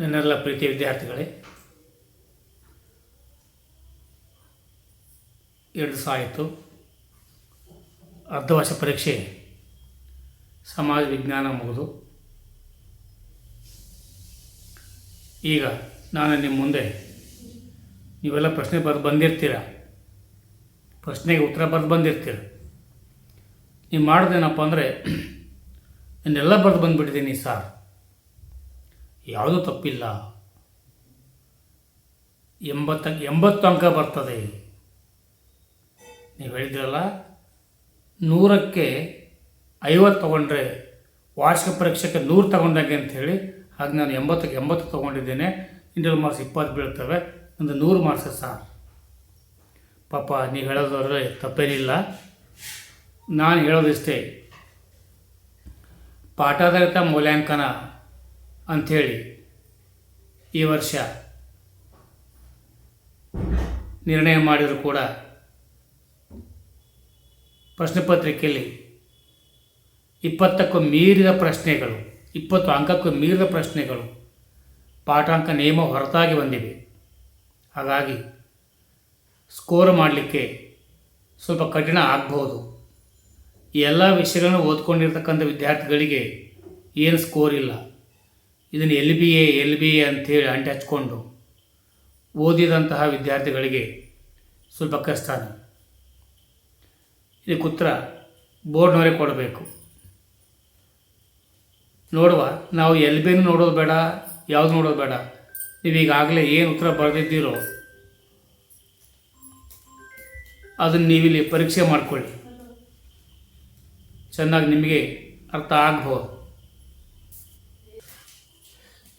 ನನ್ನೆಲ್ಲ ಪ್ರೀತಿಯ ವಿದ್ಯಾರ್ಥಿಗಳೇ, ಎರಡು ಆಯಿತು. ಅರ್ಧ ವರ್ಷ ಪರೀಕ್ಷೆ ಸಮಾಜ ವಿಜ್ಞಾನ ಮುಗಿದು. ಈಗ ನಾನು ನಿಮ್ಮ ಮುಂದೆ ನೀವೆಲ್ಲ ಪ್ರಶ್ನೆ ಬರೆದು ಬಂದಿರ್ತೀರ. ಪ್ರಶ್ನೆಗೆ ಉತ್ತರ ಬರೆದು ಬಂದಿರ್ತೀರ. ನೀವು ಮಾಡೋದೇನಪ್ಪ ಅಂದರೆ ನನ್ನೆಲ್ಲ ಬರೆದು ಬಂದುಬಿಟ್ಟಿದ್ದೀನಿ ಸರ್. ಯಾವುದೂ ತಪ್ಪಿಲ್ಲ. ಎಂಬತ್ತ, ಎಂಬತ್ತು ಅಂಕ ಬರ್ತದೆ. ನೀವು ಹೇಳಿದ್ರಲ್ಲ, ನೂರಕ್ಕೆ ಐವತ್ತು ತೊಗೊಂಡ್ರೆ, ವಾರ್ಷಿಕ ಪರೀಕ್ಷೆಗೆ ನೂರು ತಗೊಂಡಾಗೆ ಅಂಥೇಳಿ, ಹಾಗೆ ನಾನು ಎಂಬತ್ತಕ್ಕೆ ಎಂಬತ್ತು ತೊಗೊಂಡಿದ್ದೇನೆ. ಇಂಟರ್ನಲ್ ಮಾರ್ಕ್ಸ್ ಇಪ್ಪತ್ತು ಬೀಳ್ತವೆ ಒಂದು ನೂರು ಮಾರ್ಕ್ಸ್ ಸಾರ್ ಪಾಪ, ನೀವು ಹೇಳೋದ್ರೆ ತಪ್ಪೇನಿಲ್ಲ. ನಾನು ಹೇಳೋದಿಷ್ಟೇ. ಪಾಠಾಧಾರಿತ ಮೌಲ್ಯಾಂಕನ ಅಂಥೇಳಿ ಈ ವರ್ಷ ನಿರ್ಣಯ ಮಾಡಿದರೂ ಕೂಡ ಪ್ರಶ್ನೆ ಪತ್ರಿಕೆಯಲ್ಲಿ ಇಪ್ಪತ್ತಕ್ಕೂ ಮೀರಿದ ಪ್ರಶ್ನೆಗಳು, ಇಪ್ಪತ್ತು ಅಂಕಕ್ಕೂ ಮೀರಿದ ಪ್ರಶ್ನೆಗಳು ಪಾಠಾಂಕ ನಿಯಮ ಹೊರತಾಗಿ ಬಂದಿವೆ. ಹಾಗಾಗಿ ಸ್ಕೋರ್ ಮಾಡಲಿಕ್ಕೆ ಸ್ವಲ್ಪ ಕಠಿಣ ಆಗ್ಬೋದು ಎಲ್ಲ ವಿಷಯಗಳನ್ನು ಓದ್ಕೊಂಡಿರ್ತಕ್ಕಂಥ ವಿದ್ಯಾರ್ಥಿಗಳಿಗೆ ಏನು ಸ್ಕೋರ್ ಇಲ್ಲ. ಇದನ್ನು L B A, L B A ಅಂಥೇಳಿ ಅಂಟಿ ಹಚ್ಕೊಂಡು ಓದಿದಂತಹ ವಿದ್ಯಾರ್ಥಿಗಳಿಗೆ ಸ್ವಲ್ಪ ಕಷ್ಟನೇ. ಇದಕ್ಕೆ ಉತ್ತರ ಬೋರ್ಡ್ನವರೇ ಕೊಡಬೇಕು. ನೋಡುವ, ನಾವು ಎಲ್ ಬಿನೂ ನೋಡೋದು ಬೇಡ, ಯಾವುದು ನೋಡೋದು ಬೇಡ. ನೀವೀಗಾಗಲೇ ಏನು ಉತ್ತರ ಬರೆದಿದ್ದೀರೋ ಅದನ್ನು ನೀವಿಲ್ಲಿ ಪರೀಕ್ಷೆ ಮಾಡಿಕೊಳ್ಳಿ. ಚೆನ್ನಾಗಿ ನಿಮಗೆ ಅರ್ಥ ಆಗ್ಬೋದು.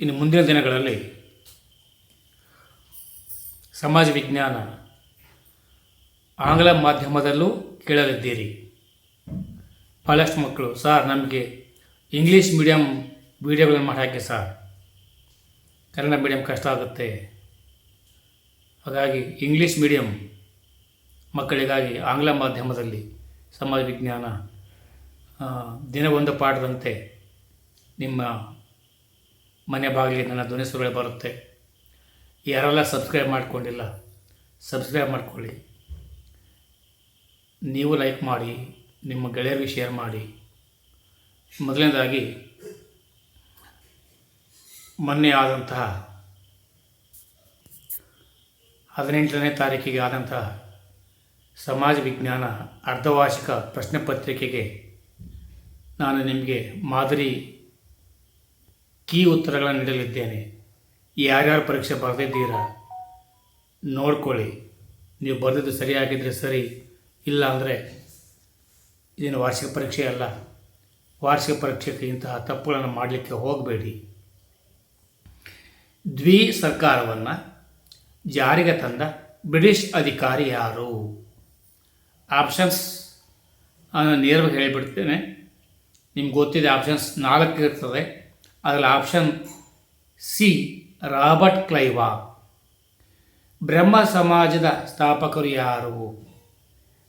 ಇನ್ನು ಮುಂದಿನ ದಿನಗಳಲ್ಲಿ ಸಮಾಜ ವಿಜ್ಞಾನ ಆಂಗ್ಲ ಮಾಧ್ಯಮದಲ್ಲೂ ಕೇಳಲಿದ್ದೀರಿ. ಭಾಳಷ್ಟು ಮಕ್ಕಳು, ಸರ್, ನಮಗೆ ಇಂಗ್ಲೀಷ್ ಮೀಡಿಯಮ್ ವೀಡಿಯೋಗಳನ್ನು ಮಾಡಿ ಹಾಕಿ, ಸರ್. ಕನ್ನಡ ಮೀಡಿಯಮ್ ಕಷ್ಟ ಆಗುತ್ತೆ. ಹಾಗಾಗಿ ಇಂಗ್ಲೀಷ್ ಮೀಡಿಯಮ್ ಮಕ್ಕಳಿಗಾಗಿ ಆಂಗ್ಲ ಮಾಧ್ಯಮದಲ್ಲಿ ಸಮಾಜ ವಿಜ್ಞಾನ ದಿನವೊಂದು ಪಾಠದಂತೆ ನಿಮ್ಮ ಮನೆ ಬಾಗಿಲಿಗೆ ನನ್ನ ಧ್ವನಿ ಸುರುಳಿ ಬರುತ್ತೆ. ಯಾರೆಲ್ಲ ಸಬ್ಸ್ಕ್ರೈಬ್ ಮಾಡ್ಕೊಂಡಿಲ್ಲ ಸಬ್ಸ್ಕ್ರೈಬ್ ಮಾಡ್ಕೊಳ್ಳಿ. ನೀವು ಲೈಕ್ ಮಾಡಿ, ನಿಮ್ಮ ಗೆಳೆಯರಿಗೆ ಶೇರ್ ಮಾಡಿ. ಮೊದಲನೇದಾಗಿ, ಮೊನ್ನೆ ಆದಂತಹ ಹದಿನೆಂಟನೇ ತಾರೀಕಿಗೆ ಆದಂತಹ ಸಮಾಜ ವಿಜ್ಞಾನ ಅರ್ಧವಾರ್ಷಿಕ ಪ್ರಶ್ನೆ ಪತ್ರಿಕೆಗೆ ನಾನು ನಿಮಗೆ ಮಾದರಿ ಕೀ ಉತ್ತರಗಳನ್ನು ನೀಡಲಿದ್ದೇನೆ. ಯಾರ್ಯಾರು ಪರೀಕ್ಷೆ ಬರೆದಿದ್ದೀರಾ? ನೋಡ್ಕೊಳ್ಳಿ. ನೀವು ಬರೆದಿದ್ದು ಸರಿಯಾಗಿದ್ದರೆ ಸರಿ, ಇಲ್ಲ ಅಂದರೆ ಇದೇನು ವಾರ್ಷಿಕ ಪರೀಕ್ಷೆ ಅಲ್ಲ. ವಾರ್ಷಿಕ ಪರೀಕ್ಷೆಗೆ ಇಂತಹ ತಪ್ಪುಗಳನ್ನು ಮಾಡಲಿಕ್ಕೆ ಹೋಗಬೇಡಿ. ದ್ವಿ ಸರ್ಕಾರವನ್ನು ಜಾರಿಗೆ ತಂದ ಬ್ರಿಟಿಷ್ ಅಧಿಕಾರಿ ಯಾರು? ಆಪ್ಷನ್ಸ್ ನೇರವಾಗಿ ಹೇಳಿಬಿಡ್ತೇನೆ. ನಿಮ್ಗೆ ಗೊತ್ತಿದೆ ಆಪ್ಷನ್ಸ್ ನಾಲ್ಕು ಇರ್ತದೆ. ಅದರಲ್ಲಿ ಆಪ್ಷನ್ ಸಿ ರಾಬರ್ಟ್ ಕ್ಲೈವಾ ಬ್ರಹ್ಮ ಸಮಾಜದ ಸ್ಥಾಪಕರು ಯಾರು?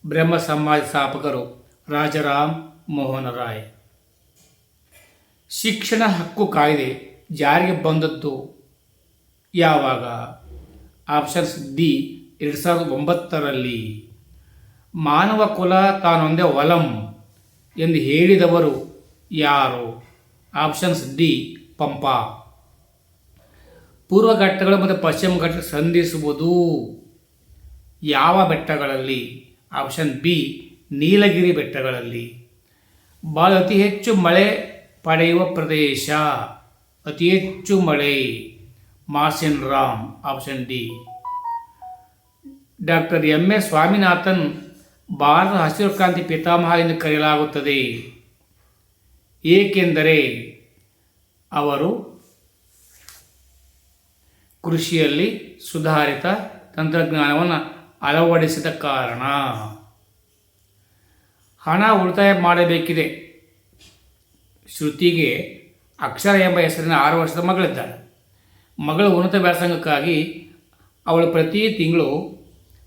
ಬ್ರಹ್ಮ ಸಮಾಜ ಸ್ಥಾಪಕರು ರಾಜರಾಮ್ ಮೋಹನ್ ರಾಯ್. ಶಿಕ್ಷಣ ಹಕ್ಕು ಕಾಯ್ದೆ ಜಾರಿಗೆ ಬಂದದ್ದು ಯಾವಾಗ? ಆಪ್ಷನ್ಸ್ ಡಿ ಎರಡು ಸಾವಿರದ ಒಂಬತ್ತರಲ್ಲಿ. ಮಾನವ ಕುಲ ತಾನೊಂದೇ ಒಲಂ ಎಂದು ಹೇಳಿದವರು ಯಾರು? Options D Pampa. ಪೂರ್ವ ಘಟ್ಟಗಳು ಮತ್ತು ಪಶ್ಚಿಮ ಘಟ್ಟ ಸಂಧಿಸುವುದು ಯಾವ ಬೆಟ್ಟಗಳಲ್ಲಿ? ಆಪ್ಷನ್ ಬಿ ನೀಲಗಿರಿ ಬೆಟ್ಟಗಳಲ್ಲಿ. ಭಾಳ ಅತಿ ಹೆಚ್ಚು ಮಳೆ ಪಡೆಯುವ ಪ್ರದೇಶ. ಅತಿ ಹೆಚ್ಚು ಮಳೆ. Mawsynram. Option D doctor M S Swaminathan Bharat ಹಸಿರು ಕ್ರಾಂತಿ ಪಿತಾಮಹ ಎಂದು ಕರೆಯಲಾಗುತ್ತದೆ. ಏಕೆಂದರೆ ಅವರು ಕೃಷಿಯಲ್ಲಿ ಸುಧಾರಿತ ತಂತ್ರಜ್ಞಾನವನ್ನು ಅಳವಡಿಸಿದ ಕಾರಣ. ಹಣ ಉಳಿತಾಯ ಮಾಡಬೇಕಿದೆ. ಶ್ರುತಿಗೆ ಅಕ್ಷರ ಎಂಬ ಹೆಸರಿನ ಆರು ವರ್ಷದ ಮಗಳಿದ್ದಾಳೆ. ಮಗಳ ಉನ್ನತ ವ್ಯಾಸಂಗಕ್ಕಾಗಿ ಅವಳು ಪ್ರತಿ ತಿಂಗಳು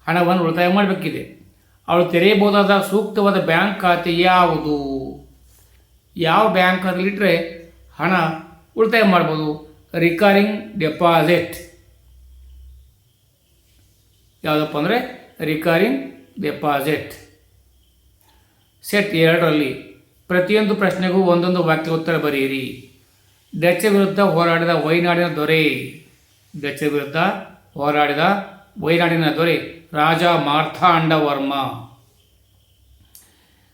ಹಣವನ್ನು ಉಳಿತಾಯ ಮಾಡಬೇಕಿದೆ. ಅವಳು ತೆರೆಯಬಹುದಾದ ಸೂಕ್ತವಾದ ಬ್ಯಾಂಕ್ ಖಾತೆ ಯಾವುದು? ಯಾವ ಬ್ಯಾಂಕ್ ಇಟ್ಟರೆ ಹಣ ಉಳಿತಾಯ ಮಾಡ್ಬೋದು? ರಿಕರಿಂಗ್ ಡೆಪಾಸಿಟ್ ಯಾವುದಪ್ಪ ಅಂದರೆ ರಿಕರಿಂಗ್ ಡೆಪಾಸಿಟ್ ಸೆಟ್ ಎರಡರಲ್ಲಿ ಪ್ರತಿಯೊಂದು ಪ್ರಶ್ನೆಗೂ ಒಂದೊಂದು ವಾಕ್ಯ ಉತ್ತರ ಬರೆಯಿರಿ. ಡಚ್ ವಿರುದ್ಧ ಹೋರಾಡಿದ ವೈನಾಡಿನ ದೊರೆ. ಡಚ್ ವಿರುದ್ಧ ಹೋರಾಡಿದ ವೈನಾಡಿನ ದೊರೆ ರಾಜ ಮಾರ್ಥಾಂಡವರ್ಮ.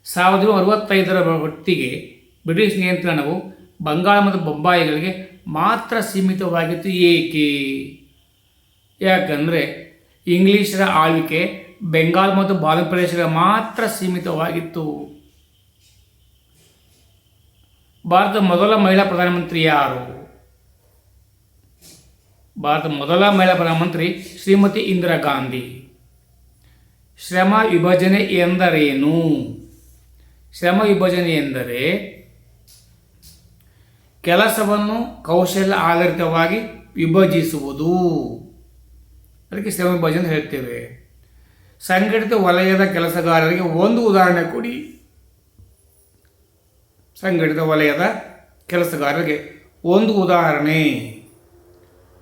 ಸಾವಿರದ ಅರವತ್ತೈದರ ಹೊತ್ತಿಗೆ ಬ್ರಿಟಿಷ್ ನಿಯಂತ್ರಣವು ಬಂಗಾಳ ಮತ್ತು ಬೊಂಬಾಯಿಗಳಿಗೆ ಮಾತ್ರ ಸೀಮಿತವಾಗಿತ್ತು ಏಕೆ? ಯಾಕಂದರೆ ಇಂಗ್ಲೀಷರ ಆಳ್ವಿಕೆ ಬೆಂಗಾಲ್ ಮತ್ತು ಬಾಂಗ್ಲ ಪ್ರದೇಶಗಳ ಮಾತ್ರ ಸೀಮಿತವಾಗಿತ್ತು. ಭಾರತದ ಮೊದಲ ಮಹಿಳಾ ಪ್ರಧಾನಮಂತ್ರಿ ಯಾರು? ಭಾರತದ ಮೊದಲ ಮಹಿಳಾ ಪ್ರಧಾನಮಂತ್ರಿ ಶ್ರೀಮತಿ ಇಂದಿರಾ ಗಾಂಧಿ. ಶ್ರಮ ವಿಭಜನೆ ಎಂದರೇನು? ಶ್ರಮ ವಿಭಜನೆ ಎಂದರೆ ಕೆಲಸವನ್ನು ಕೌಶಲ್ಯ ಆಧಾರಿತವಾಗಿ ವಿಭಜಿಸುವುದು. ಅದಕ್ಕೆ ಶ್ರಮ ವಿಭಜನೆ ಹೇಳ್ತೇವೆ. ಸಂಘಟಿತ ವಲಯದ ಕೆಲಸಗಾರರಿಗೆ ಒಂದು ಉದಾಹರಣೆ ಕೊಡಿ. ಸಂಘಟಿತ ವಲಯದ ಕೆಲಸಗಾರರಿಗೆ ಒಂದು ಉದಾಹರಣೆ.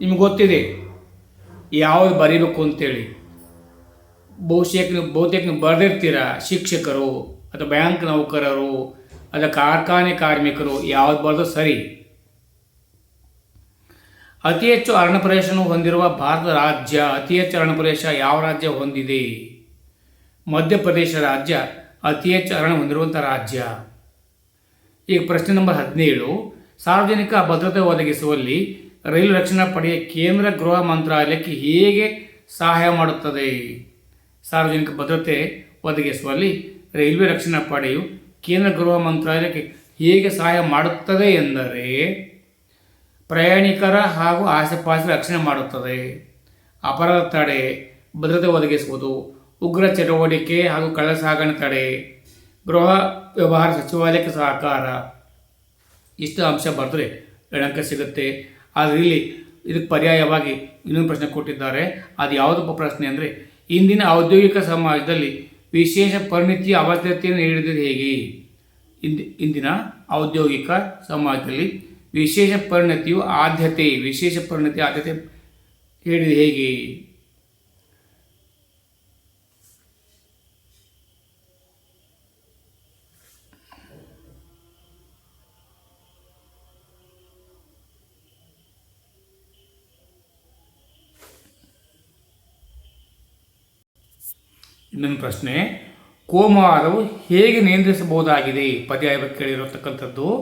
ನಿಮ್ಗೆ ಗೊತ್ತಿದೆ? ಯಾವ್ದು ಬರೀಬೇಕು ಅಂತೇಳಿ. ಬಹುಶೇಕ ಬಹುತೇಕ ಬರೆದಿರ್ತೀರ ಶಿಕ್ಷಕರು ಅಥವಾ ಬ್ಯಾಂಕ್ ನೌಕರರು ಅಥವಾ ಕಾರ್ಖಾನೆ ಕಾರ್ಮಿಕರು ಯಾವ್ದು ಬರೆದು ಸರಿ. ಅತಿ ಹೆಚ್ಚು ಅರಣ್ಯ ಹೊಂದಿರುವ ಭಾರತ ರಾಜ್ಯ, ಅತಿ ಹೆಚ್ಚು ಅರಣ್ಯ ಪ್ರದೇಶ ಯಾವ ರಾಜ್ಯ ಹೊಂದಿದೆ? ಮಧ್ಯಪ್ರದೇಶ ರಾಜ್ಯ ಅತಿ ಹೆಚ್ಚು ಅರಣ್ಯ ಹೊಂದಿರುವಂಥ ರಾಜ್ಯ. ಈಗ ಪ್ರಶ್ನೆ ನಂಬರ್ ಹದಿನೇಳು. ಸಾರ್ವಜನಿಕ ಭದ್ರತೆ ಒದಗಿಸುವಲ್ಲಿ ರೈಲು ರಕ್ಷಣಾ ಪಡೆಯ ಕೇಂದ್ರ ಗೃಹ ಮಂತ್ರಾಲಯಕ್ಕೆ ಹೇಗೆ ಸಹಾಯ ಮಾಡುತ್ತದೆ? ಸಾರ್ವಜನಿಕ ಭದ್ರತೆ ಒದಗಿಸುವಲ್ಲಿ ರೈಲ್ವೆ ರಕ್ಷಣಾ ಪಡೆಯು ಕೇಂದ್ರ ಗೃಹ ಮಂತ್ರಾಲಯಕ್ಕೆ ಹೇಗೆ ಸಹಾಯ ಮಾಡುತ್ತದೆ ಎಂದರೆ, ಪ್ರಯಾಣಿಕರ ಹಾಗೂ ಆಸೆಪಾಸೆ ರಕ್ಷಣೆ ಮಾಡುತ್ತದೆ. ಅಪರಾಧ ತಡೆ, ಭದ್ರತೆ ಒದಗಿಸುವುದು, ಉಗ್ರ ಚಟುವಟಿಕೆ ಹಾಗೂ ಕಳ್ಳ ಸಾಗಣೆ ತಡೆ, ಗೃಹ ವ್ಯವಹಾರ ಸಚಿವಾಲಯಕ್ಕೆ ಸಹಕಾರ. ಇಷ್ಟು ಅಂಶ ಬರೆದ್ರೆ ಗಣಕ ಸಿಗುತ್ತೆ. ಆದರೆ ಇಲ್ಲಿ ಇದಕ್ಕೆ ಪರ್ಯಾಯವಾಗಿ ಇನ್ನೊಂದು ಪ್ರಶ್ನೆ ಕೊಟ್ಟಿದ್ದಾರೆ. ಅದು ಯಾವುದಪ್ಪ ಪ್ರಶ್ನೆ ಅಂದರೆ, ಇಂದಿನ ಔದ್ಯೋಗಿಕ ಸಮಾಜದಲ್ಲಿ ವಿಶೇಷ ಪರಿಣಿತಿಯ ಅವಶ್ಯಕತೆಯನ್ನು ನೀಡಿದರೆ ಹೇಗೆ? ಇಂದಿ, ಇಂದಿನ ಔದ್ಯೋಗಿಕ ಸಮಾಜದಲ್ಲಿ ವಿಶೇಷ ಪರಿಣತಿಯು ಆದ್ಯತೆ, ವಿಶೇಷ ಪರಿಣತಿ ಆದ್ಯತೆ ಹೇಳಿದ ಹೇಗೆ? ಇನ್ನೊಂದು ಪ್ರಶ್ನೆ, ಕೋಮವಾದವು ಹೇಗೆ ನಿಯಂತ್ರಿಸಬಹುದಾಗಿದೆ? ಪದ್ಯ ಕೇಳಿರತಕ್ಕಂಥದ್ದು.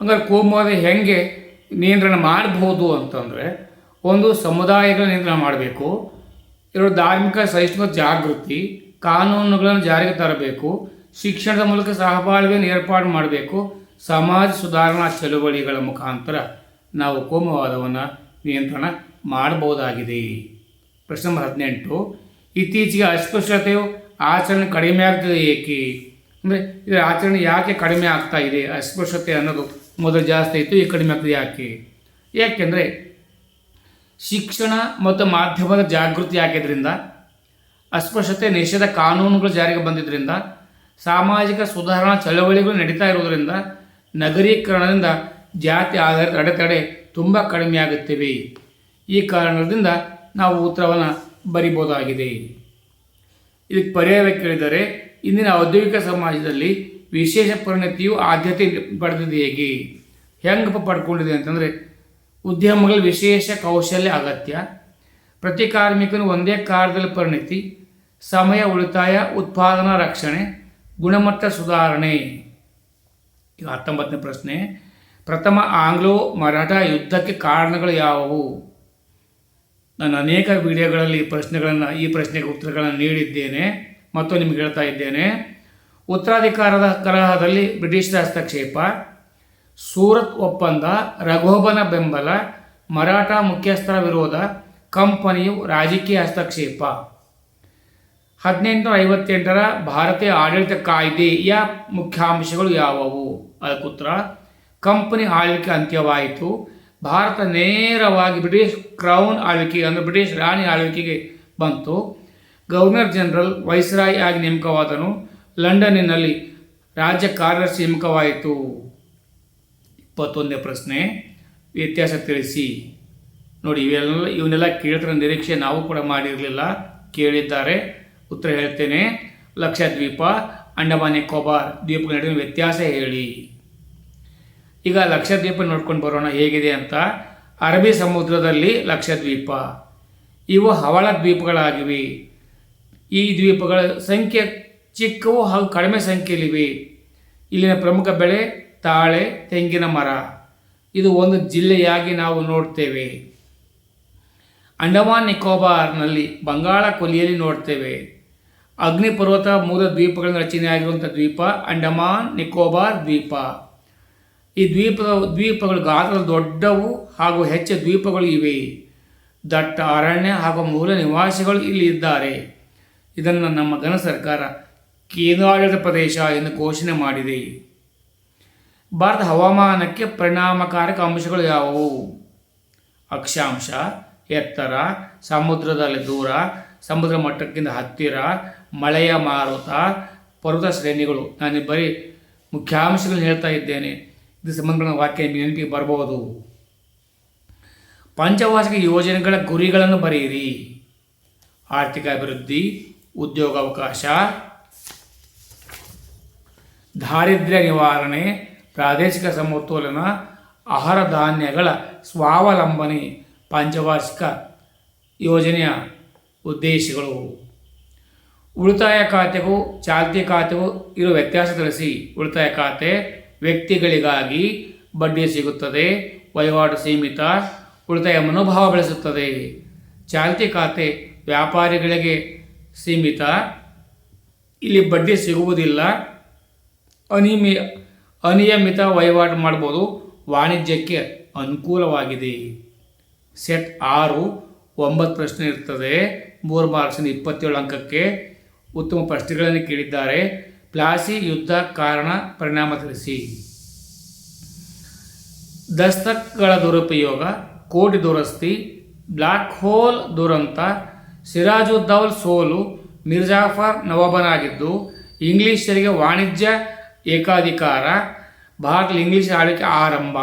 ಹಂಗಾರೆ ಕೋಮವಾದ ಹೆಂಗೆ ನಿಯಂತ್ರಣ ಮಾಡಬಹುದು ಅಂತಂದರೆ, ಒಂದು ಸಮುದಾಯಗಳ ನಿಯಂತ್ರಣ ಮಾಡಬೇಕು, ಎರಡು ಧಾರ್ಮಿಕ ಸಹಿಷ್ಣು ಜಾಗೃತಿ, ಕಾನೂನುಗಳನ್ನು ಜಾರಿಗೆ ತರಬೇಕು, ಶಿಕ್ಷಣದ ಮೂಲಕ ಸಹಬಾಳ್ವೆಯನ್ನು ಏರ್ಪಾಡು ಮಾಡಬೇಕು, ಸಮಾಜ ಸುಧಾರಣಾ ಚಳುವಳಿಗಳ ಮುಖಾಂತರ ನಾವು ಕೋಮವಾದವನ್ನು ನಿಯಂತ್ರಣ ಮಾಡಬಹುದಾಗಿದೆ. ಪ್ರಶ್ನೆ ನಂಬರ್ ಹದಿನೆಂಟು ಇತ್ತೀಚೆಗೆ ಅಸ್ಪೃಶ್ಯತೆಯು ಆಚರಣೆ ಕಡಿಮೆ ಆಗ್ತದೆ ಏಕೆ? ಅಂದರೆ ಇದರ ಆಚರಣೆ ಯಾಕೆ ಕಡಿಮೆ ಆಗ್ತಾ ಇದೆ? ಅಸ್ಪೃಶ್ಯತೆ ಅನ್ನೋದು ಮೊದಲು ಜಾಸ್ತಿ ಇತ್ತು ಈಗ ಕಡಿಮೆ ಆಗ್ತದೆ ಯಾಕೆ? ಯಾಕೆಂದರೆ ಶಿಕ್ಷಣ ಮತ್ತು ಮಾಧ್ಯಮದ ಜಾಗೃತಿ ಆಗಿದ್ದರಿಂದ ಅಸ್ಪೃಶ್ಯತೆ ನಿಷೇಧ ಕಾನೂನುಗಳು ಜಾರಿಗೆ ಬಂದಿದ್ದರಿಂದ, ಸಾಮಾಜಿಕ ಸುಧಾರಣಾ ಚಳವಳಿಗಳು ನಡೀತಾ ಇರುವುದರಿಂದ ನಗರೀಕರಣದಿಂದ ಜಾತಿ ಆಧಾರಿತ ಅಡೆತಡೆ ತುಂಬ ಕಡಿಮೆ ಆಗುತ್ತಿವೆ. ಈ ಕಾರಣದಿಂದ ನಾವು ಉತ್ತರವನ್ನು ಬರಿಬೋದಾಗಿದೆ. ಇದಕ್ಕೆ ಪರ್ಯಾಯ ಕೇಳಿದರೆ ಇಂದಿನ ಔದ್ಯೋಗಿಕ ಸಮಾಜದಲ್ಲಿ ವಿಶೇಷ ಪರಿಣತಿಯು ಆದ್ಯತೆ ಪಡೆದಿದೆ ಹೇಗೆ? ಹೆಂಗಪ್ಪ ಪಡ್ಕೊಂಡಿದೆ ಅಂತಂದರೆ, ಉದ್ಯಮಗಳು ವಿಶೇಷ ಕೌಶಲ್ಯ ಅಗತ್ಯ. ಪ್ರತಿ ಕಾರ್ಮಿಕನು ಒಂದೇ ಕಾರ್ಯದಲ್ಲಿ ಪರಿಣತಿ, ಸಮಯ ಉಳಿತಾಯ, ಉತ್ಪಾದನಾ ರಕ್ಷಣೆ, ಗುಣಮಟ್ಟ ಸುಧಾರಣೆ. ಈಗ ಹತ್ತೊಂಬತ್ತನೇ ಪ್ರಶ್ನೆ. ಪ್ರಥಮ ಆಂಗ್ಲೋ ಮರಾಠ ಯುದ್ಧಕ್ಕೆ ಕಾರಣಗಳು ಯಾವುವು? ನಾನು ಅನೇಕ ವಿಡಿಯೋಗಳಲ್ಲಿ ಪ್ರಶ್ನೆಗಳನ್ನು, ಈ ಪ್ರಶ್ನೆಗೆ ಉತ್ತರಗಳನ್ನು ನೀಡಿದ್ದೇನೆ ಮತ್ತು ನಿಮಗೆ ಹೇಳ್ತಾ ಇದ್ದೇನೆ. ಉತ್ತರಾಧಿಕಾರದ ಕಲಹದಲ್ಲಿ ಬ್ರಿಟಿಷರ ಹಸ್ತಕ್ಷೇಪ, ಸೂರತ್ ಒಪ್ಪಂದ, ರಘೋಬನ ಬೆಂಬಲ, ಮರಾಠ ಮುಖ್ಯಸ್ಥರ ವಿರೋಧ, ಕಂಪನಿಯು ರಾಜಕೀಯ ಹಸ್ತಕ್ಷೇಪ. ಹದಿನೆಂಟುನೂರ ಐವತ್ತೆಂಟರ ಭಾರತೀಯ ಆಡಳಿತ ಕಾಯ್ದೆಯ ಮುಖ್ಯಾಂಶಗಳು ಯಾವುವು? ಅದಕ್ಕುತ್ತರ ಕಂಪನಿ ಆಳ್ವಿಕೆ ಅಂತ್ಯವಾಯಿತು. ಭಾರತ ನೇರವಾಗಿ ಬ್ರಿಟಿಷ್ ಕ್ರೌನ್ ಆಳ್ವಿಕೆ ಅಂದರೆ ಬ್ರಿಟಿಷ್ ರಾಣಿ ಆಳ್ವಿಕೆಗೆ ಬಂತು. ಗವರ್ನರ್ ಜನರಲ್ ವೈಸ್ರಾಯ್ ಆಗಿ ನೇಮಕವಾದನು. ಲಂಡನ್ನಿನಲ್ಲಿ ರಾಜ್ಯ ಕಾರ್ಯದರ್ಶಿ ನೇಮಕವಾಯಿತು. ಇಪ್ಪತ್ತೊಂದನೇ ಪ್ರಶ್ನೆ. ವ್ಯತ್ಯಾಸ ತಿಳಿಸಿ. ನೋಡಿ, ಇವೆಲ್ಲ ಇವನ್ನೆಲ್ಲ ಕೇಳಿದ್ರೆ ನಿರೀಕ್ಷೆ ನಾವು ಕೂಡ ಮಾಡಿರಲಿಲ್ಲ. ಕೇಳಿದ್ದಾರೆ. ಉತ್ತರ ಹೇಳ್ತೇನೆ. ಲಕ್ಷದ್ವೀಪ, ಅಂಡಮಾನ್ ನಿಕೋಬಾರ್, ದ್ವೀಪಗಳ ನಡುವಿನ ವ್ಯತ್ಯಾಸ ಹೇಳಿ. ಈಗ ಲಕ್ಷದ್ವೀಪ ನೋಡ್ಕೊಂಡು ಬರೋಣ ಹೇಗಿದೆ ಅಂತ. ಅರಬ್ಬಿ ಸಮುದ್ರದಲ್ಲಿ ಲಕ್ಷದ್ವೀಪ. ಇವು ಹವಳ ದ್ವೀಪಗಳಾಗಿವೆ. ಈ ದ್ವೀಪಗಳ ಸಂಖ್ಯೆ ಚಿಕ್ಕವು ಹಾಗೂ ಕಡಿಮೆ ಸಂಖ್ಯೆಯಲ್ಲಿವೆ. ಇಲ್ಲಿನ ಪ್ರಮುಖ ಬೆಳೆ ತಾಳೆ, ತೆಂಗಿನ ಮರ. ಇದು ಒಂದು ಜಿಲ್ಲೆಯಾಗಿ ನಾವು ನೋಡ್ತೇವೆ. ಅಂಡಮಾನ್ ನಿಕೋಬಾರ್ನಲ್ಲಿ ಬಂಗಾಳ ಕೊಲಿಯಲ್ಲಿ ನೋಡ್ತೇವೆ. ಅಗ್ನಿ ಪರ್ವತ ಮೂಲ ದ್ವೀಪಗಳ ರಚನೆಯಾಗಿರುವಂಥ ದ್ವೀಪ ಅಂಡಮಾನ್ ನಿಕೋಬಾರ್ ದ್ವೀಪ. ಈ ದ್ವೀಪ, ದ್ವೀಪಗಳು ಗಾತ್ರ ದೊಡ್ಡವು ಹಾಗೂ ಹೆಚ್ಚು ದ್ವೀಪಗಳು ಇವೆ. ದಟ್ಟ ಅರಣ್ಯ ಹಾಗೂ ಮೂಲ ನಿವಾಸಿಗಳು ಇಲ್ಲಿ ಇದ್ದಾರೆ. ಇದನ್ನು ನಮ್ಮ ಘನ ಸರ್ಕಾರ ಕೇಂದ್ರಾಡಳಿತ ಪ್ರದೇಶ ಎಂದು ಘೋಷಣೆ ಮಾಡಿದೆ. ಭಾರತ ಹವಾಮಾನಕ್ಕೆ ಪರಿಣಾಮಕಾರಕ ಅಂಶಗಳು ಯಾವುವು? ಅಕ್ಷಾಂಶ, ಎತ್ತರ, ಸಮುದ್ರದಲ್ಲಿ ದೂರ, ಸಮುದ್ರ ಮಟ್ಟಕ್ಕಿಂತ ಹತ್ತಿರ, ಮಳೆಯ ಮಾರುತ, ಪರ್ವತ ಶ್ರೇಣಿಗಳು. ನಾನು ಬರೀ ಮುಖ್ಯಾಂಶಗಳನ್ನು ಹೇಳ್ತಾ ಇದ್ದೇನೆ. ಇದು ಸಂಬಂಧಪಟ್ಟ ವಾಕ್ಯ ನೆನಪಿಗೆ ಬರಬಹುದು ಪಂಚವಾರ್ಷಿಕ ಯೋಜನೆಗಳ ಗುರಿಗಳನ್ನು ಬರೆಯಿರಿ ಆರ್ಥಿಕ ಅಭಿವೃದ್ಧಿ ಉದ್ಯೋಗಾವಕಾಶ ದಾರಿದ್ರ್ಯ ನಿವಾರಣೆ ಪ್ರಾದೇಶಿಕ ಸಮತೋಲನ ಆಹಾರ ಧಾನ್ಯಗಳ ಸ್ವಾವಲಂಬನೆ ಪಂಚವಾರ್ಷಿಕ ಯೋಜನೆಯ ಉದ್ದೇಶಗಳು ಉಳಿತಾಯ ಖಾತೆಗೂ ಚಾಲ್ತಿ ಖಾತೆಗೂ ಇರುವ ವ್ಯತ್ಯಾಸ ತಿಳಿಸಿ ಉಳಿತಾಯ ಖಾತೆ ವ್ಯಕ್ತಿಗಳಿಗಾಗಿ ಬಡ್ಡಿ ಸಿಗುತ್ತದೆ, ವಹಿವಾಟು ಸೀಮಿತ ಉಳಿತಾಯ ಮನೋಭಾವ ಬೆಳೆಸುತ್ತದೆ. ಚಾಲ್ತಿ ಖಾತೆ ವ್ಯಾಪಾರಿಗಳಿಗೆ ಸೀಮಿತ. ಇಲ್ಲಿ ಬಡ್ಡಿ ಸಿಗುವುದಿಲ್ಲ. ಅನಿಮಿ, ಅನಿಯಮಿತ ವಹಿವಾಟು ಮಾಡ್ಬೋದು. ವಾಣಿಜ್ಯಕ್ಕೆ ಅನುಕೂಲವಾಗಿದೆ. ಸೆಟ್ ಆರು, ಒಂಬತ್ತು ಪ್ರಶ್ನೆ ಇರ್ತದೆ. ಮೂರು ಮಾರ್ಕ್ಸಿನ ಇಪ್ಪತ್ತೇಳು ಅಂಕಕ್ಕೆ ಉತ್ತಮ ಪ್ರಶ್ನೆಗಳನ್ನು ಕೇಳಿದ್ದಾರೆ. ಪ್ಲಾಸಿ ಯುದ್ಧ ಕಾರಣ ಪರಿಣಾಮ ತಿಳಿಸಿ ದಸ್ತಕ್ಗಳ ದುರುಪಯೋಗ, ಕೋಟಿ ದುರಸ್ತಿ ಬ್ಲ್ಯಾಕ್ ಹೋಲ್ ದುರಂತ ಸಿರಾಜುದ್ದೌಲ್ ಸೋಲು, ಮಿರ್ಜಾಫರ್ ನವಾಬನಾಗಿದ್ದು, ಇಂಗ್ಲಿಷರಿಗೆ ವಾಣಿಜ್ಯ ಏಕಾಧಿಕಾರ ಭಾರತ ಇಂಗ್ಲಿಷ್ ಆಳ್ವಿಕೆ ಆರಂಭ.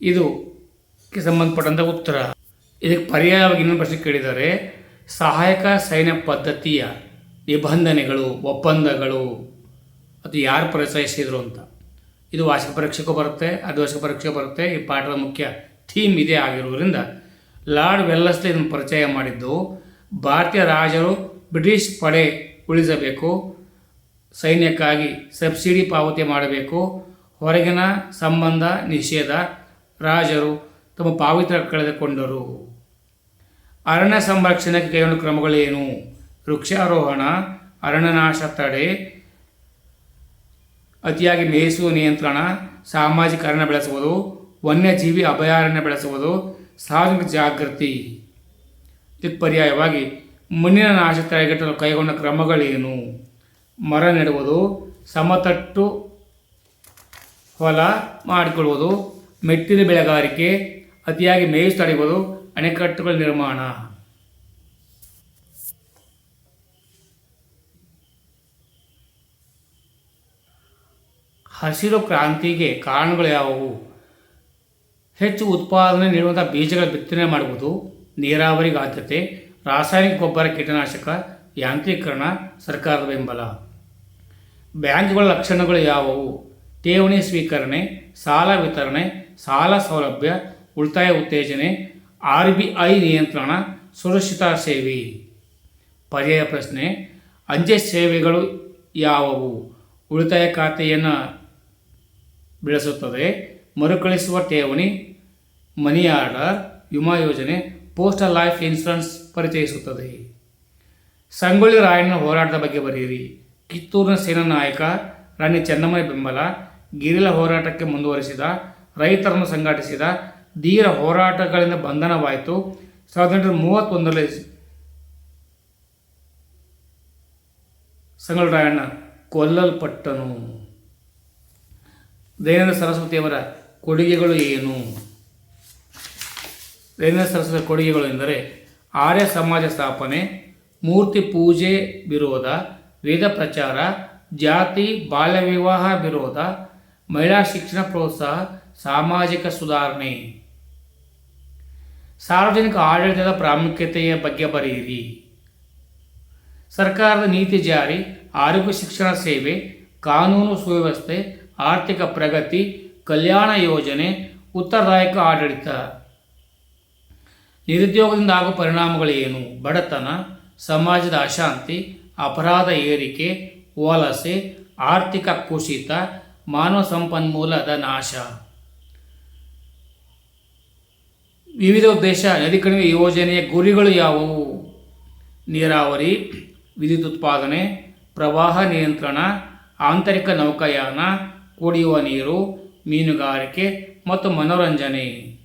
ಇದು ಸಂಬಂಧಪಟ್ಟಂಥ ಉತ್ತರ. ಇದಕ್ಕೆ ಪರ್ಯಾಯವಾಗಿ ಇನ್ನೊಂದು ಪ್ರಶ್ನೆ ಕೇಳಿದರೆ, ಸಹಾಯಕ ಸೈನ್ಯ ಪದ್ಧತಿಯ ನಿಬಂಧನೆಗಳು, ಒಪ್ಪಂದಗಳು, ಅದು ಯಾರು ಪರಿಚಯಿಸಿದ್ರು ಅಂತ. ಇದು ವಾರ್ಷಿಕ ಪರೀಕ್ಷೆಗೂ ಬರುತ್ತೆ ಅರ್ಧವಾರ್ಷಿಕ ಪರೀಕ್ಷೆ ಬರುತ್ತೆ, ಈ ಪಾಠದ ಮುಖ್ಯ ಥೀಮ್ ಇದೇ ಆಗಿರುವುದರಿಂದ ಲಾರ್ಡ್ ವೆಲ್ಲಸ್ಲಿ ಇದನ್ನು ಪರಿಚಯ ಮಾಡಿದ್ದು, ಭಾರತೀಯ ರಾಜರು ಬ್ರಿಟಿಷ್ ಪಡೆ ಉಳಿಸಬೇಕು, ಸೈನ್ಯಕ್ಕಾಗಿ ಸಬ್ಸಿಡಿ ಪಾವತಿ ಮಾಡಬೇಕು, ಹೊರಗಿನ ಸಂಬಂಧ, ನಿಷೇಧ, ರಾಜರು ತಮ್ಮ ಪಾವಿತ್ರ ಕಳೆದುಕೊಂಡರು. ಅರಣ್ಯ ಸಂರಕ್ಷಣೆಗೆ ಕೈಗೊಂಡ ಕ್ರಮಗಳೇನು? ವೃಕ್ಷಾರೋಹಣ, ಅರಣ್ಯನಾಶ ತಡೆ, ಅತಿಯಾಗಿ ಮೇಯಿಸುವ ನಿಯಂತ್ರಣ, ಸಾಮಾಜಿಕ ಅರಣ್ಯ ಬೆಳೆಸುವುದು, ವನ್ಯಜೀವಿ ಅಭಯಾರಣ್ಯ ಬೆಳೆಸುವುದು ಸಾರ್ವಜನಿಕ ಜಾಗೃತಿ. ಇದಕ್ಕೆ ಪರ್ಯಾಯವಾಗಿ ಮಣ್ಣಿನ ನಾಶ ತಡೆಗಟ್ಟಲು ಕೈಗೊಂಡ ಕ್ರಮಗಳೇನು? ಮರ ನೆಡುವುದು, ಸಮತಟ್ಟು ಹೊಲ ಮಾಡಿಕೊಳ್ಳುವುದು ಮೆಟ್ಟಿನ ಬೆಳೆಗಾರಿಕೆ, ಅತಿಯಾಗಿ ಮೇಯಿಸು ತಡೆಯುವುದು, ಅಣೆಕಟ್ಟುಗಳ ನಿರ್ಮಾಣ. ಹಸಿರು ಕ್ರಾಂತಿಗೆ ಕಾರಣಗಳು ಯಾವುವು? ಹೆಚ್ಚು ಉತ್ಪಾದನೆ ನೀಡುವಂಥ ಬೀಜಗಳ ಬಿತ್ತನೆ ಮಾಡುವುದು ನೀರಾವರಿಗೆ ಆದ್ಯತೆ, ರಾಸಾಯನಿಕ ಗೊಬ್ಬರ ಕೀಟನಾಶಕ, ಯಾಂತ್ರೀಕರಣ, ಸರ್ಕಾರದ ಬೆಂಬಲ. ಬ್ಯಾಂಕ್ಗಳ ಲಕ್ಷಣಗಳು ಯಾವುವು? ಠೇವಣಿ ಸ್ವೀಕರಣೆ, ಸಾಲ ವಿತರಣೆ, ಸಾಲ ಸೌಲಭ್ಯ, ಉಳಿತಾಯ ಉತ್ತೇಜನೆ, ಆರ್ ಬಿ ಐ ನಿಯಂತ್ರಣ, ಸುರಕ್ಷಿತ ಸೇವೆ. ಪರ್ಯಾಯ ಪ್ರಶ್ನೆ, ಅಂಚೆ ಸೇವೆಗಳು ಯಾವುವು? ಉಳಿತಾಯ ಖಾತೆಯನ್ನು ಬೆಳೆಸುತ್ತದೆ. ಮರುಕಳಿಸುವ ಠೇವಣಿ ಮನಿ ಆರ್ಡರ್ ವಿಮಾ ಯೋಜನೆ, ಪೋಸ್ಟಲ್ ಲೈಫ್ ಇನ್ಶೂರೆನ್ಸ್ ಪರಿಚಯಿಸುತ್ತದೆ. ಸಂಗೊಳ್ಳಿ ರಾಯಣ್ಣ ಹೋರಾಟದ ಬಗ್ಗೆ ಬರೆಯಿರಿ. ಕಿತ್ತೂರಿನ ಸೇನಾ ನಾಯಕ ರಾಣಿ ಚೆನ್ನಮ್ಮನ ಬೆಂಬಲ, ಗಿರಿಲ ಹೋರಾಟಕ್ಕೆ ಮುಂದುವರಿಸಿದ, ರೈತರನ್ನು ಸಂಘಟಿಸಿದ, ಧೀರ ಹೋರಾಟಗಳಿಂದ ಬಂಧನವಾಯಿತು. ಸಾವಿರದ ಎಂಟುನೂರ ಮೂವತ್ತೊಂದರಲ್ಲಿ ಸಂಗೊಳ್ಳಿ ರಾಯಣ್ಣ ಕೊಲ್ಲಲ್ಪಟ್ಟನು. ದಯಾನಂದ ಸರಸ್ವತಿಯವರ ಕೊಡುಗೆಗಳು ಏನು? ದಯಾನಂದ ಸರಸ್ವತಿ ಕೊಡುಗೆಗಳು ಎಂದರೆ ಆರ್ಯ ಸಮಾಜ ಸ್ಥಾಪನೆ, ಮೂರ್ತಿ ಪೂಜೆ ವಿರೋಧ, ವೇದ ಪ್ರಚಾರ, ಜಾತಿ ಬಾಲ್ಯ ವಿವಾಹ ವಿರೋಧ, ಮಹಿಳಾ ಶಿಕ್ಷಣ ಪ್ರೋತ್ಸಾಹ, ಸಾಮಾಜಿಕ ಸುಧಾರಣೆ. ಸಾರ್ವಜನಿಕ ಆಡಳಿತದ ಪ್ರಾಮುಖ್ಯತೆಯ ಬಗ್ಗೆ ಬರೆಯಿರಿ. ಸರ್ಕಾರದ ನೀತಿ ಜಾರಿ, ಆರೋಗ್ಯ ಶಿಕ್ಷಣ ಸೇವೆ, ಕಾನೂನು ಸುವ್ಯವಸ್ಥೆ ಆರ್ಥಿಕ ಪ್ರಗತಿ, ಕಲ್ಯಾಣ ಯೋಜನೆ, ಉತ್ತರದಾಯಕ ಆಡಳಿತ. ನಿರುದ್ಯೋಗದಿಂದ ಆಗುವ ಪರಿಣಾಮಗಳೇನು? ಬಡತನ, ಸಮಾಜದ ಅಶಾಂತಿ, ಅಪರಾಧ ಏರಿಕೆ, ವಲಸೆ, ಆರ್ಥಿಕ ಕುಸಿತ, ಮಾನವ ಸಂಪನ್ಮೂಲದ ನಾಶ. ವಿವಿಧ ಉದ್ದೇಶ, ನದಿ ಕಣಿವೆ ಯೋಜನೆಯ ಗುರಿಗಳು ಯಾವುವು? ನೀರಾವರಿ, ವಿದ್ಯುತ್ ಉತ್ಪಾದನೆ, ಪ್ರವಾಹ ನಿಯಂತ್ರಣ, ಆಂತರಿಕ ನೌಕಾಯಾನ ಕುಡಿಯುವ ನೀರು, ಮೀನುಗಾರಿಕೆ ಮತ್ತು ಮನೋರಂಜನೆ.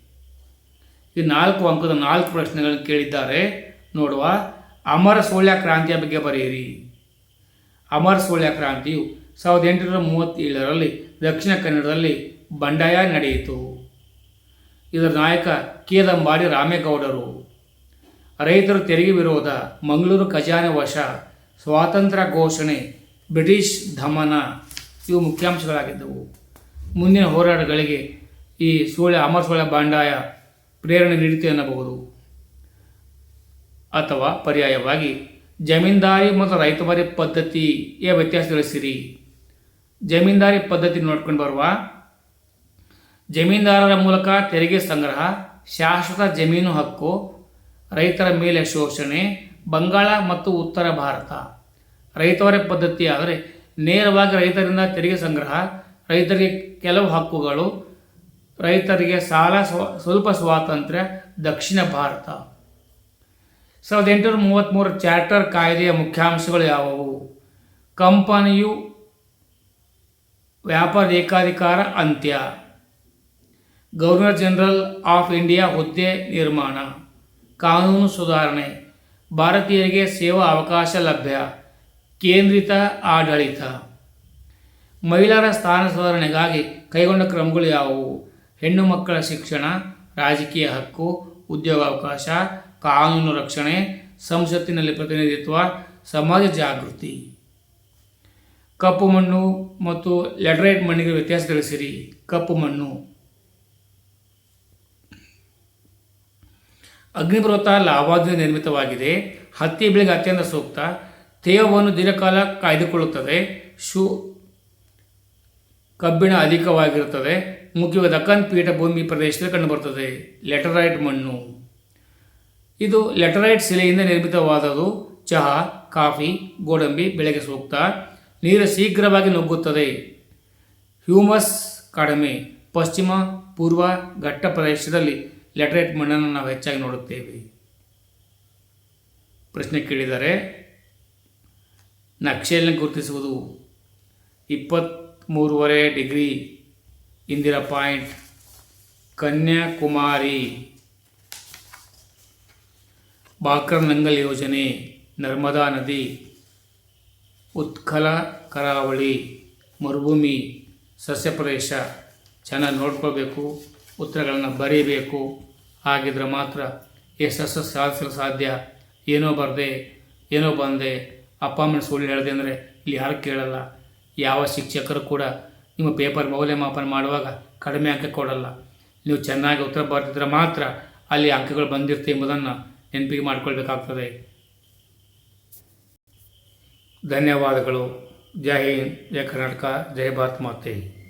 ಈ ನಾಲ್ಕು ಅಂಕದ ನಾಲ್ಕು ಪ್ರಶ್ನೆಗಳನ್ನು ಕೇಳಿದ್ದಾರೆ. ನೋಡುವ ಅಮರ ಸೋಳ್ಯ ಕ್ರಾಂತಿಯ ಬಗ್ಗೆ ಬರೆಯಿರಿ. ಅಮರ ಸೋಳ್ಯ ಕ್ರಾಂತಿಯು ಸಾವಿರದ ಎಂಟುನೂರ ಮೂವತ್ತೇಳರಲ್ಲಿ ದಕ್ಷಿಣ ಕನ್ನಡದಲ್ಲಿ ಬಂಡಾಯ ನಡೆಯಿತು. ಇದರ ನಾಯಕ ಕೇದಂಬಾಡಿ ರಾಮೇಗೌಡರು. ರೈತರು ತೆರಿಗೆ ವಿರೋಧ, ಮಂಗಳೂರು ಖಜಾನೆ ವಶ, ಸ್ವಾತಂತ್ರ್ಯ ಘೋಷಣೆ, ಬ್ರಿಟಿಷ್ ದಮನ. ಇವು ಮುಖ್ಯಾಂಶಗಳಾಗಿದ್ದವು. ಮುಂದಿನ ಹೋರಾಟಗಳಿಗೆ ಈ ಸೋಳೆ ಅಮರ ಸೋಳೆ ಬಾಂಡಾಯ ಪ್ರೇರಣೆ ನೀಡಿತು ಎನ್ನಬಹುದು. ಅಥವಾ ಪರ್ಯಾಯವಾಗಿ, ಜಮೀನ್ದಾರಿ ಮತ್ತು ರೈತವಾರಿ ಪದ್ಧತಿಯ ವ್ಯತ್ಯಾಸ ತಿಳಿಸಿರಿ. ಜಮೀನ್ದಾರಿ ಪದ್ಧತಿ ನೋಡ್ಕೊಂಡು ಬರುವ, ಜಮೀನ್ದಾರರ ಮೂಲಕ ತೆರಿಗೆ ಸಂಗ್ರಹ, ಶಾಶ್ವತ ಜಮೀನು ಹಕ್ಕು, ರೈತರ ಮೇಲೆ ಶೋಷಣೆ, ಬಂಗಾಳ ಮತ್ತು ಉತ್ತರ ಭಾರತ. ರೈತವರ ಪದ್ಧತಿ ಆದರೆ ನೇರವಾಗಿ ರೈತರಿಂದ ತೆರಿಗೆ ಸಂಗ್ರಹ, ರೈತರಿಗೆ ಕೆಲವು ಹಕ್ಕುಗಳು, ರೈತರಿಗೆ ಸಾಲ ಸ್ವ, ಸ್ವಲ್ಪ ಸ್ವಾತಂತ್ರ್ಯ, ದಕ್ಷಿಣ ಭಾರತ. ಸಾವಿರದ ಎಂಟುನೂರ ಮೂವತ್ತ್ಮೂರು ಚಾರ್ಟರ್ ಕಾಯ್ದೆಯ ಮುಖ್ಯಾಂಶಗಳು ಯಾವುವು? ಕಂಪನಿಯು ವ್ಯಾಪಾರ ಏಕಾಧಿಕಾರ ಅಂತ್ಯ. ಗವರ್ನರ್ ಜನರಲ್ ಆಫ್ ಇಂಡಿಯಾ ಹುದ್ದೆ ನಿರ್ಮಾಣ. ಕಾನೂನು ಸುಧಾರಣೆ. ಭಾರತೀಯರಿಗೆ ಸೇವಾ ಅವಕಾಶ ಲಭ್ಯ. ಕೇಂದ್ರಿತ ಆಡಳಿತ. ಮಹಿಳೆಯರ ಸ್ಥಾನ ಸುಧಾರಣೆಗಾಗಿ ಕೈಗೊಂಡ ಕ್ರಮಗಳು ಯಾವುವು? ಹೆಣ್ಣು ಮಕ್ಕಳ ಶಿಕ್ಷಣ, ರಾಜಕೀಯ ಹಕ್ಕು, ಉದ್ಯೋಗಾವಕಾಶ, ಕಾನೂನು ರಕ್ಷಣೆ, ಸಂಸತ್ತಿನಲ್ಲಿ ಪ್ರತಿನಿಧಿತ್ವ, ಸಮಾಜ ಜಾಗೃತಿ. ಕಪ್ಪು ಮಣ್ಣು ಮತ್ತು ಲೆಟರೈಟ್ ಮಣ್ಣಿಗೆ ವ್ಯತ್ಯಾಸ ತಿಳಿಸಿರಿ. ಕಪ್ಪು ಮಣ್ಣು. ಅಗ್ನಿಪರ್ವತ ಲಾವಾದಿಂದ ನಿರ್ಮಿತವಾಗಿದೆ. ಹತ್ತಿ ಬೆಳೆಗೆ ಅತ್ಯಂತ ಸೂಕ್ತ. ತೇವವನ್ನು ದೀರ್ಘಕಾಲ ಕಾಯ್ದುಕೊಳ್ಳುತ್ತದೆ. ಶೂ ಕಬ್ಬಿಣ ಅಧಿಕವಾಗಿರುತ್ತದೆ. ಮುಖ್ಯವಾಗಿ ದಕ್ಕನ್ ಪೀಠಭೂಮಿ ಪ್ರದೇಶದಲ್ಲಿ ಕಂಡುಬರುತ್ತದೆ. ಲೆಟರೈಟ್ ಮಣ್ಣು. ಇದು ಲೆಟರೈಟ್ ಶಿಲೆಯಿಂದ ನಿರ್ಮಿತವಾದದು ಚಹಾ, ಕಾಫಿ, ಗೋಡಂಬಿ, ಬೆಳೆಗೆ ಸೂಕ್ತ. ನೀರು ಶೀಘ್ರವಾಗಿ ನುಗ್ಗುತ್ತದೆ. ಹ್ಯೂಮಸ್ ಕಡಿಮೆ. ಪಶ್ಚಿಮ, ಪೂರ್ವ ಘಟ್ಟ ಪ್ರದೇಶದಲ್ಲಿ ಲೆಟರೈಟ್ ಮಣ್ಣನ್ನು ನಾವು ಹೆಚ್ಚಾಗಿ ನೋಡುತ್ತೇವೆ. ಪ್ರಶ್ನೆ ಕೇಳಿದರೆ ನಕ್ಷೆಯನ್ನು ಗುರುತಿಸುವುದು ಇಪ್ಪತ್ತ್ಮೂರುವರೆ ಡಿಗ್ರಿ ಇಂದಿರಾ ಪಾಯಿಂಟ್ ಕನ್ಯಾಕುಮಾರಿ ಬಾಕ್ರನಂಗಲ್ ಯೋಜನೆ, ನರ್ಮದಾ ನದಿ, ಉತ್ಕಲ ಕರಾವಳಿ, ಮರುಭೂಮಿ, ಸಸ್ಯ ಪ್ರದೇಶ. ಚೆನ್ನಾಗಿ ನೋಡ್ಕೋಬೇಕು ಉತ್ತರಗಳನ್ನು ಬರೀಬೇಕು. ಹಾಗಿದ್ರೆ ಮಾತ್ರ ಯಶಸ್ಸು ಸಾಧಿಸಲು ಸಾಧ್ಯ. ಏನೋ ಬರದೆ, ಏನೋ ಬಂದೆ. ಅಪ್ಪ ಅಮ್ಮನ ಸುಳ್ಳು ಹೇಳಿದೆ ಅಂದರೆ ಇಲ್ಲಿ ಯಾರು ಕೇಳಲ್ಲ. ಯಾವ ಶಿಕ್ಷಕರು ಕೂಡ ನಿಮ್ಮ ಪೇಪರ್ ಮೌಲ್ಯಮಾಪನ ಮಾಡುವಾಗ ಕಡಿಮೆ ಅಂಕ ಕೊಡಲ್ಲ. ನೀವು ಚೆನ್ನಾಗಿ ಉತ್ತರ ಬರ್ತಿದ್ರೆ ಮಾತ್ರ ಅಲ್ಲಿ ಅಂಕಗಳು ಬಂದಿರುತ್ತೆ ಎಂಬುದನ್ನು ನೆನಪಿಗೆ ಮಾಡಿಕೊಳ್ಬೇಕಾಗ್ತದೆ. ಧನ್ಯವಾದಗಳು. ಜೈ ಹಿಂದ್ ಜಯ ಕರ್ನಾಟಕ, ಜೈ ಭಾರತ್ ಮಾತೆ.